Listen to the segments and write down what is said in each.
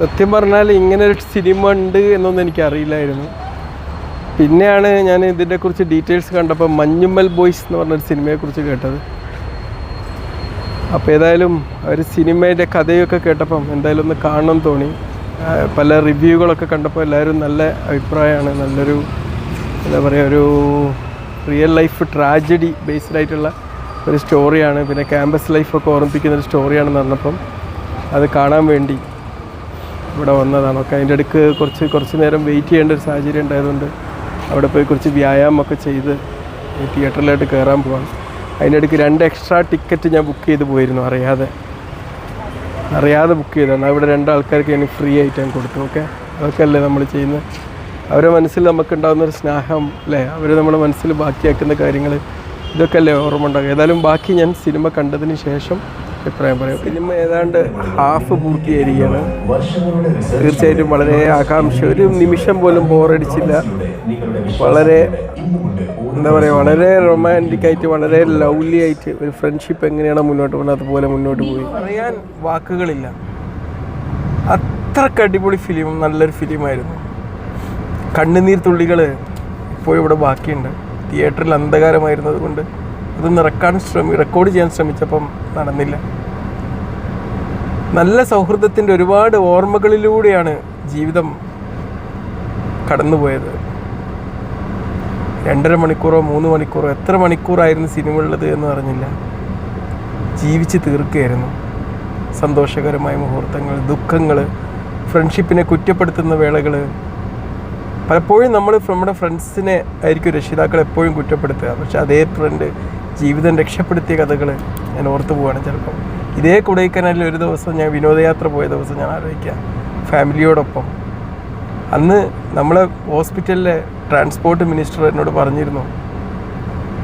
സത്യം പറഞ്ഞാൽ ഇങ്ങനെ ഒരു സിനിമ ഉണ്ട് എന്നൊന്നും എനിക്ക് അറിയില്ലായിരുന്നു പിന്നെയാണ് ഞാൻ ഇതിനെക്കുറിച്ച് ഡീറ്റെയിൽസ് കണ്ടപ്പോൾ മഞ്ഞുമ്മൽ ബോയ്സ് എന്ന് പറഞ്ഞൊരു സിനിമയെക്കുറിച്ച് കേട്ടത്. അപ്പോൾ ഏതായാലും ഒരു സിനിമയുടെ കഥയൊക്കെ കേട്ടപ്പം എന്തായാലും ഒന്ന് കാണണം തോന്നി. പല റിവ്യൂകളൊക്കെ കണ്ടപ്പോൾ എല്ലാവരും നല്ല അഭിപ്രായമാണ്. നല്ലൊരു എന്താ പറയുക ഒരു റിയൽ ലൈഫ് ട്രാജഡി ബേസ്ഡ് ആയിട്ടുള്ള ഒരു സ്റ്റോറിയാണ് പിന്നെ ക്യാമ്പസ് ലൈഫൊക്കെ ഓർമ്മിപ്പിക്കുന്ന ഒരു സ്റ്റോറിയാണെന്ന് പറഞ്ഞപ്പം അത് കാണാൻ വേണ്ടി ഇവിടെ വന്നതാണ്. ഒക്കെ അതിന്റെ അടുക്ക് കുറച്ച് കുറച്ച് നേരം വെയിറ്റ് ചെയ്യേണ്ട ഒരു സാഹചര്യം ഉണ്ടായതുകൊണ്ട് അവിടെ പോയി കുറച്ച് വ്യായാമമൊക്കെ ചെയ്ത് തിയേറ്ററിലോട്ട് കയറാൻ പോവാണ്. അതിന്റെ അടുക്ക് രണ്ട് എക്സ്ട്രാ ടിക്കറ്റ് ഞാൻ ബുക്ക് ചെയ്ത് പോയിരുന്നു അറിയാതെ. അറിയാതെ ബുക്ക് ചെയ്തതാണ്. അവിടെ രണ്ടാൾക്കാർക്ക് ഞാൻ ഫ്രീ ആയിട്ട് ഞാൻ കൊടുത്തു ഓക്കെ അതൊക്കെ അല്ലേ നമ്മൾ ചെയ്യുന്നത്. അവരെ മനസ്സിൽ നമുക്കുണ്ടാകുന്ന ഒരു സ്നേഹം അല്ലേ? അവർ നമ്മുടെ മനസ്സിൽ ബാക്കിയാക്കുന്ന കാര്യങ്ങൾ ഇതൊക്കെ അല്ലേ ഓർമ്മ ഉണ്ടാകുക ഏതായാലും ബാക്കി ഞാൻ സിനിമ കണ്ടതിന് ശേഷം അഭിപ്രായം പറയാം. സിനിമ ഏതാണ്ട് ഹാഫ് പൂർത്തിയായിരിക്കുകയാണ് തീർച്ചയായിട്ടും വളരെ ആകാംക്ഷ. ഒരു നിമിഷം പോലും ബോറടിച്ചില്ല. വളരെ എന്താ പറയുക വളരെ റൊമാന്റിക് ആയിട്ട് വളരെ ലവ്ലി ആയിട്ട് ഒരു ഫ്രണ്ട്ഷിപ്പ് എങ്ങനെയാണ് മുന്നോട്ട് പോകുന്നത് അതുപോലെ മുന്നോട്ട് പോയി. പറയാൻ വാക്കുകളില്ല. അത്രയ്ക്ക് അടിപൊളി ഫിലിം നല്ലൊരു ഫിലിമായിരുന്നു കണ്ണുനീർ തുള്ളികൾ ഇപ്പോൾ ഇവിടെ ബാക്കിയുണ്ട്. തിയേറ്ററിൽ അന്ധകാരമായിരുന്നത് കൊണ്ട് അതൊന്ന് റെക്കോർഡ് ശ്രമി റെക്കോർഡ് ചെയ്യാൻ ശ്രമിച്ചപ്പം നടന്നില്ല. നല്ല സൗഹൃദത്തിന്റെ ഒരുപാട് ഓർമ്മകളിലൂടെയാണ് ജീവിതം കടന്നുപോയത്. രണ്ടര മണിക്കൂറോ മൂന്ന് മണിക്കൂറോ എത്ര മണിക്കൂറായിരുന്നു സിനിമ ഉള്ളത് എന്ന് പറഞ്ഞില്ല ജീവിച്ച് തീർക്കുകയായിരുന്നു. സന്തോഷകരമായ മുഹൂർത്തങ്ങൾ ദുഃഖങ്ങൾ ഫ്രണ്ട്ഷിപ്പിനെ കുറ്റപ്പെടുത്തുന്ന വേളകൾ. പലപ്പോഴും നമ്മൾ നമ്മുടെ ഫ്രണ്ട്സിനെ ആയിരിക്കും രക്ഷിതാക്കൾ എപ്പോഴും കുറ്റപ്പെടുത്തുക. പക്ഷെ അതേ ഫ്രണ്ട് ജീവിതം രക്ഷപ്പെടുത്തിയ കഥകൾ ഞാൻ ഓർത്തു പോവാണ് ചിലപ്പം ഇതേ കൊടൈക്കനാലിൽ ഒരു ദിവസം ഞാൻ വിനോദയാത്ര പോയ ദിവസം ഞാൻ ആലോചിക്കുക. ഫാമിലിയോടൊപ്പം. അന്ന് നമ്മളെ ഹോസ്പിറ്റലിലെ ട്രാൻസ്പോർട്ട് മിനിസ്റ്റർ എന്നോട് പറഞ്ഞിരുന്നു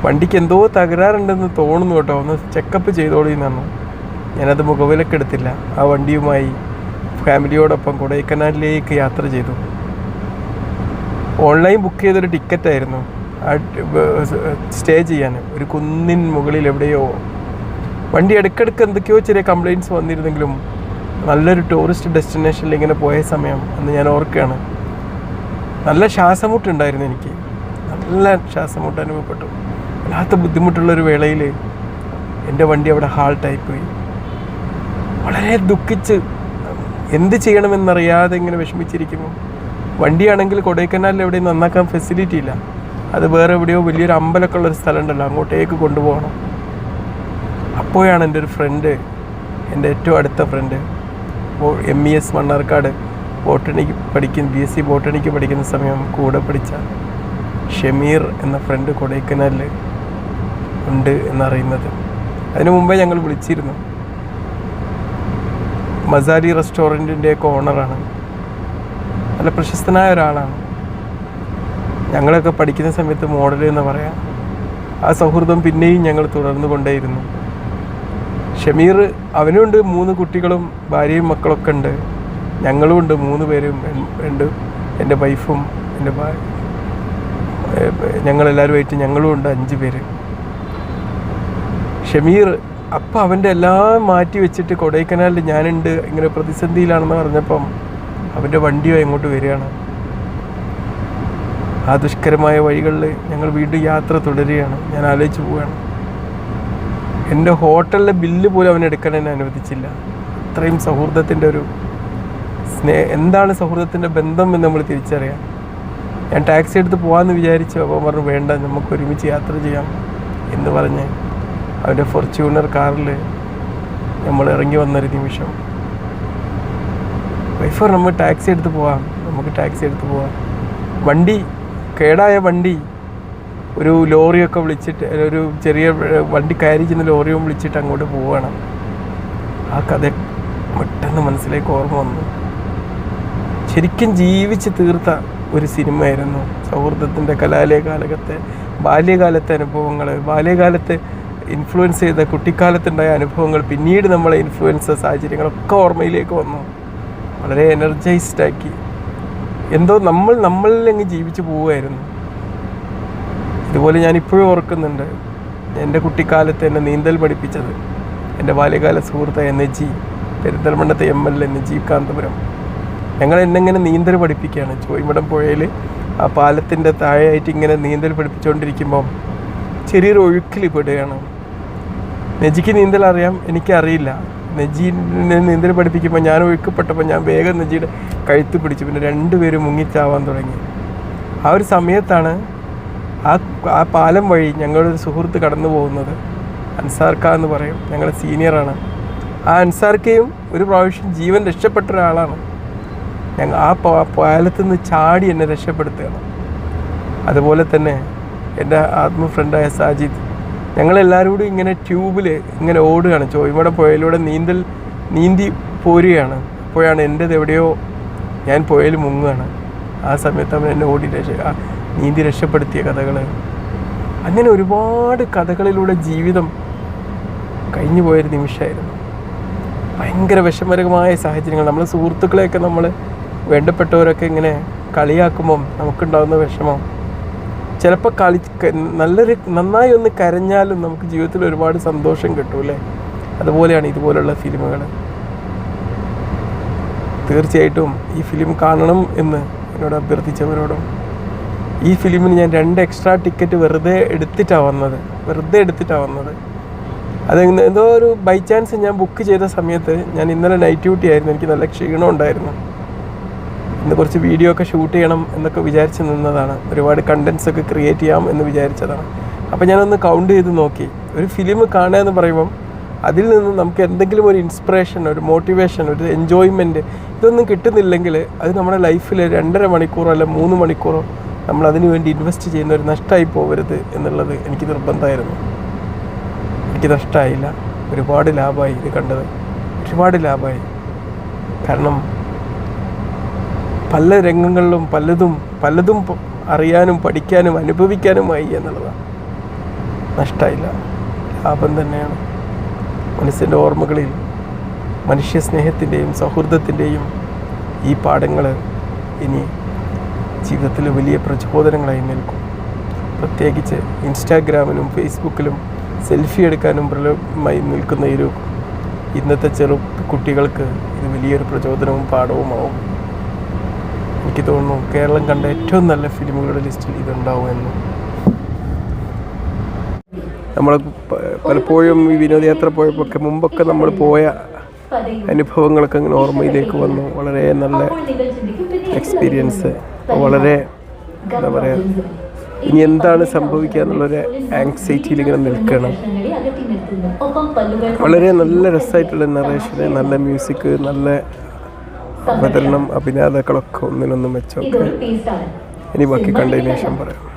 വണ്ടിക്ക് എന്തോ തകരാറുണ്ടെന്ന് തോന്നുന്നു കേട്ടോ ഒന്ന് ചെക്കപ്പ് ചെയ്തോളി പറഞ്ഞു ഞാനത് മുഖവിലക്കെടുത്തില്ല ആ വണ്ടിയുമായി ഫാമിലിയോടൊപ്പം കൊടൈക്കനാലിലേക്ക് യാത്ര ചെയ്തു. ഓൺലൈൻ ബുക്ക് ചെയ്തൊരു ടിക്കറ്റായിരുന്നു. സ്റ്റേ ചെയ്യാൻ. ഒരു കുന്നിൻ മുകളിൽ എവിടെയോ. വണ്ടി ഇടയ്ക്കിടയ്ക്ക് എന്തൊക്കെയോ ചെറിയ കംപ്ലയിന്റ്സ് വന്നിരുന്നെങ്കിലും നല്ലൊരു ടൂറിസ്റ്റ് ഡെസ്റ്റിനേഷനിൽ ഇങ്ങനെ പോയ സമയം അന്ന് ഞാൻ ഓർക്കുകയാണ്. നല്ല ശ്വാസമുട്ടുണ്ടായിരുന്നു എനിക്ക്. നല്ല ശ്വാസമുട്ട് അനുഭവപ്പെട്ടു. വല്ലാത്ത ബുദ്ധിമുട്ടുള്ളൊരു വേളയിൽ എന്റെ വണ്ടി അവിടെ ഹാൾട്ടായി പോയി. വളരെ ദുഃഖിച്ച് എന്ത് ചെയ്യണമെന്നറിയാതെ ഇങ്ങനെ വിഷമിച്ചിരിക്കുന്നു. വണ്ടിയാണെങ്കിൽ കൊടൈക്കനാലിൽ എവിടെയും നന്നാക്കാൻ ഫെസിലിറ്റി ഇല്ല. അത് വേറെ എവിടെയോ വലിയൊരു അമ്പലമൊക്കെ ഉള്ളൊരു സ്ഥലം ഉണ്ടല്ലോ അങ്ങോട്ടേക്ക് കൊണ്ടുപോകണം. അപ്പോഴാണ് എന്റെ ഒരു ഫ്രണ്ട് എന്റെ ഏറ്റവും അടുത്ത friend M E S Mannarkkad ബോട്ടണിക്ക് പഠിക്കുന്ന ബി എസ് സി ബോട്ടണിക്ക് പഠിക്കുന്ന സമയം കൂടെ പഠിച്ച ഷമീർ എന്ന ഫ്രണ്ട് കൊടൈക്കനാലിൽ ഉണ്ട് എന്നറിയുന്നത്. അതിനു മുമ്പേ ഞങ്ങൾ വിളിച്ചിരുന്നു. മസാലി റെസ്റ്റോറന്റിന്റെയൊക്കെ ഓണറാണ് നല്ല പ്രശസ്തനായ ഒരാളാണ്. ഞങ്ങളൊക്കെ പഠിക്കുന്ന സമയത്ത് മോഡൽ എന്ന് പറയാം. ആ സൗഹൃദം പിന്നെയും ഞങ്ങൾ തുടർന്നു കൊണ്ടേയിരുന്നു. ഷമീർ അവനുണ്ട് മൂന്ന് കുട്ടികളും ഭാര്യയും മക്കളൊക്കെ ഉണ്ട്. ഞങ്ങളും ഉണ്ട് മൂന്ന് പേരും ഉണ്ട്. എന്റെ വൈഫും എന്റെ ഞങ്ങളെല്ലാവരുമായിട്ട് ഞങ്ങളും ഉണ്ട് അഞ്ച് പേര്. ഷമീർ അപ്പം അവന്റെ എല്ലാം മാറ്റി വെച്ചിട്ട് കൊടൈക്കനാലിൽ ഞാനുണ്ട് ഇങ്ങനെ പ്രതിസന്ധിയിലാണെന്ന് പറഞ്ഞപ്പം അവന്റെ വണ്ടിയോ എങ്ങോട്ട് വരികയാണ്. ആ ദുഷ്കരമായ വഴികളിൽ ഞങ്ങൾ വീണ്ടും യാത്ര തുടരുകയാണ്. ഞാൻ ആലോചിച്ച് പോവുകയാണ്. എന്റെ ഹോട്ടലിലെ ബില്ല് പോലും അവൻ എടുക്കാൻ എന്നെ അനുവദിച്ചില്ല. അത്രയും സൗഹൃദത്തിന്റെ ഒരു സ്നേ എന്താണ് സൗഹൃദത്തിന്റെ ബന്ധം എന്ന് നമ്മൾ തിരിച്ചറിയാം. ഞാൻ ടാക്സി എടുത്ത് പോകാമെന്ന് വിചാരിച്ചു. അപ്പോൾ പറഞ്ഞു വേണ്ട നമുക്ക് ഒരുമിച്ച് യാത്ര ചെയ്യാം എന്ന് പറഞ്ഞ് അവന്റെ ഫോർച്യൂണർ കാറിൽ നമ്മൾ ഇറങ്ങി വന്നൊരു നിമിഷം. വൈഫർ നമ്മൾ ടാക്സി എടുത്ത് പോവാം. നമുക്ക് ടാക്സി എടുത്ത് പോവാം. വണ്ടി കേടായ വണ്ടി ഒരു ലോറിയൊക്കെ വിളിച്ചിട്ട് ഒരു ചെറിയ വണ്ടി കയറി ലോറിയും വിളിച്ചിട്ട് അങ്ങോട്ട് പോവുകയാണ് ആ കഥ പെട്ടെന്ന് മനസ്സിലേക്ക് ഓർമ്മ വന്നു. ശരിക്കും ജീവിച്ച് തീർത്ത ഒരു സിനിമയായിരുന്നു. സൗഹൃദത്തിന്റെ കലാലയ കാലകത്തെ ബാല്യകാലത്തെ അനുഭവങ്ങൾ ബാല്യകാലത്തെ ഇൻഫ്ലുവൻസ് ചെയ്ത കുട്ടിക്കാലത്തുണ്ടായ അനുഭവങ്ങൾ പിന്നീട് നമ്മളെ ഇൻഫ്ലുവൻസ് സാഹചര്യങ്ങളൊക്കെ ഓർമ്മയിലേക്ക് വന്നു. വളരെ എനർജൈസ്ഡ് ആക്കി. എന്തോ നമ്മൾ നമ്മളിൽ അങ്ങ് ജീവിച്ചു പോവുമായിരുന്നു ഇതുപോലെ ഞാൻ ഇപ്പോഴും ഓർക്കുന്നുണ്ട്. എന്റെ കുട്ടിക്കാലത്ത് എന്നെ നീന്തൽ പഠിപ്പിച്ചത് എന്റെ ബാല്യകാല സുഹൃത്ത് N. G. പെരിന്തൽമണ്ണത്തെ M. L. A. G. Kanthapuram. ഞങ്ങൾ എന്നെങ്ങനെ നീന്തൽ പഠിപ്പിക്കുകയാണ്. ചോയ്മടം പുഴയിൽ ആ പാലത്തിന്റെ താഴെയായിട്ട് ഇങ്ങനെ നീന്തൽ പഠിപ്പിച്ചുകൊണ്ടിരിക്കുമ്പം ചെറിയൊരു ഒഴുക്കിൽ പെടുകയാണ്. നെജിക്ക് നീന്തൽ അറിയാം എനിക്കറിയില്ല. നെജീനെ നീന്തൽ പഠിപ്പിക്കുമ്പോൾ ഞാൻ ഒഴുക്കപ്പെട്ടപ്പോൾ ഞാൻ വേഗം നെജിയുടെ കഴുത്ത് പിടിച്ചു. പിന്നെ രണ്ടുപേരും മുങ്ങിച്ചാവാൻ തുടങ്ങി. ആ ഒരു സമയത്താണ് ആ ആ പാലം വഴി ഞങ്ങളുടെ സുഹൃത്ത് കടന്നു പോകുന്നത്. അൻസാർക്ക എന്ന് പറയും. ഞങ്ങളുടെ സീനിയറാണ് ആ അൻസാർക്കയും ഒരു പ്രാവശ്യം ജീവൻ രക്ഷപ്പെട്ട ഒരാളാണ്. ഞങ്ങൾ ആ പാലത്ത് നിന്ന് ചാടി എന്നെ രക്ഷപ്പെടുത്തുകയാണ്. അതുപോലെ തന്നെ എന്റെ ആത്മ ഫ്രണ്ടായ സാജിദ് ഞങ്ങളെല്ലാവരും കൂടി ഇങ്ങനെ ട്യൂബിൽ ഇങ്ങനെ ഓടുകയാണ്. ചോയ്മയുടെ പുഴയിലൂടെ നീന്തൽ നീന്തി പോരുകയാണ്. അപ്പോഴാണ് എന്റെത് എവിടെയോ ഞാൻ പുഴയിൽ മുങ്ങുകയാണ്. ആ സമയത്ത് അവൻ എന്നെ ഓടി രക്ഷ നീന്തി രക്ഷപ്പെടുത്തിയ കഥകൾ അങ്ങനെ ഒരുപാട് കഥകളിലൂടെ ജീവിതം കഴിഞ്ഞു പോയൊരു നിമിഷമായിരുന്നു. ഭയങ്കര വിഷമരകമായ സാഹചര്യങ്ങൾ. നമ്മൾ സുഹൃത്തുക്കളെയൊക്കെ നമ്മൾ വേണ്ടപ്പെട്ടവരൊക്കെ ഇങ്ങനെ കളിയാക്കുമ്പം നമുക്കുണ്ടാകുന്ന വിഷമം ചിലപ്പോൾ കളി നല്ലൊരു നന്നായി ഒന്ന് കരഞ്ഞാലും നമുക്ക് ജീവിതത്തിൽ ഒരുപാട് സന്തോഷം കിട്ടും അല്ലേ? അതുപോലെയാണ് ഇതുപോലുള്ള ഫിലിമുകൾ. തീർച്ചയായിട്ടും ഈ ഫിലിം കാണണം എന്ന് എന്നോട് അഭ്യർത്ഥിച്ചവരോടും ഈ ഫിലിമിന് ഞാൻ രണ്ട് എക്സ്ട്രാ ടിക്കറ്റ് വെറുതെ എടുത്തിട്ടാണ് വന്നത്. വെറുതെ എടുത്തിട്ടാണ് വന്നത്. അത് എന്തോ ഒരു ബൈ ചാൻസ് ഞാൻ ബുക്ക് ചെയ്ത സമയത്ത് ഞാൻ ഇന്നലെ നൈറ്റ് ഡ്യൂട്ടി ആയിരുന്നു. എനിക്ക് നല്ല ക്ഷീണം ഉണ്ടായിരുന്നു. ഇന്ന് കുറച്ച് വീഡിയോ ഒക്കെ ഷൂട്ട് ചെയ്യണം എന്നൊക്കെ വിചാരിച്ച് നിന്നതാണ്. ഒരുപാട് കണ്ടൻസ് ഒക്കെ ക്രിയേറ്റ് ചെയ്യാം എന്ന് വിചാരിച്ചതാണ്. അപ്പോൾ ഞാനൊന്ന് കൗണ്ട് ചെയ്ത് നോക്കി. ഒരു ഫിലിം കാണുക എന്ന് പറയുമ്പം അതിൽ നിന്ന് നമുക്ക് എന്തെങ്കിലും ഒരു ഇൻസ്പിറേഷൻ ഒരു മോട്ടിവേഷൻ ഒരു എൻജോയ്മെന്റ് ഇതൊന്നും കിട്ടുന്നില്ലെങ്കിൽ അത് നമ്മുടെ ലൈഫിൽ രണ്ടര മണിക്കൂറോ അല്ല മൂന്ന് മണിക്കൂറോ നമ്മൾ അതിനു വേണ്ടി ഇൻവെസ്റ്റ് ചെയ്യുന്ന ഒരു നഷ്ടമായി പോകരുത് എന്നുള്ളത് എനിക്ക് നിർബന്ധമായിരുന്നു. എനിക്ക് നഷ്ടമായില്ല ഒരുപാട് ലാഭമായി ഇത് കണ്ടത്. ഒരുപാട് ലാഭമായി. കാരണം പല രംഗങ്ങളിലും പലതും പലതും അറിയാനും പഠിക്കാനും അനുഭവിക്കാനുമായി എന്നുള്ളതാണ്. നഷ്ടമായില്ല ലാഭം തന്നെയാണ്. മനസ്സിന്റെ ഓർമ്മകളിൽ മനുഷ്യ സ്നേഹത്തിന്റെയും സൗഹൃദത്തിന്റെയും ഈ പാഠങ്ങൾ ഇനി ജീവിതത്തിൽ വലിയ പ്രചോദനങ്ങളായി നിൽക്കും. പ്രത്യേകിച്ച് ഇൻസ്റ്റാഗ്രാമിലും ഫേസ്ബുക്കിലും സെൽഫി എടുക്കാനും പ്രലോഭമായി നിൽക്കുന്ന ഒരു ഇന്നത്തെ ചെറു കുട്ടികൾക്ക് ഇത് വലിയൊരു പ്രചോദനവും പാഠവുമാവും. എനിക്ക് തോന്നുന്നു കേരളം കണ്ട ഏറ്റവും നല്ല ഫിലിമുകളുടെ ലിസ്റ്റിൽ ഇതുണ്ടാവും എന്ന്. നമ്മൾ പലപ്പോഴും ഈ വിനോദയാത്ര പോയപ്പോൾ മുമ്പൊക്കെ നമ്മൾ പോയ അനുഭവങ്ങളൊക്കെ അങ്ങനെ ഓർമ്മയിലേക്ക് വന്നു. വളരെ നല്ല എക്സ്പീരിയൻസ് വളരെ എന്താ പറയുക ഇനി എന്താണ് സംഭവിക്കുക എന്നുള്ളൊരു ആങ്സൈറ്റിയിൽ ഇങ്ങനെ നിൽക്കണം. വളരെ നല്ല രസമായിട്ടുള്ള നറേഷന് നല്ല മ്യൂസിക് നല്ല അവതരണം അഭിനേതാക്കളൊക്കെ ഒന്നിനൊന്നും മെച്ചമൊക്കെ ഇനി ബാക്കി കണ്ടതിന് ശേഷം പറയാം.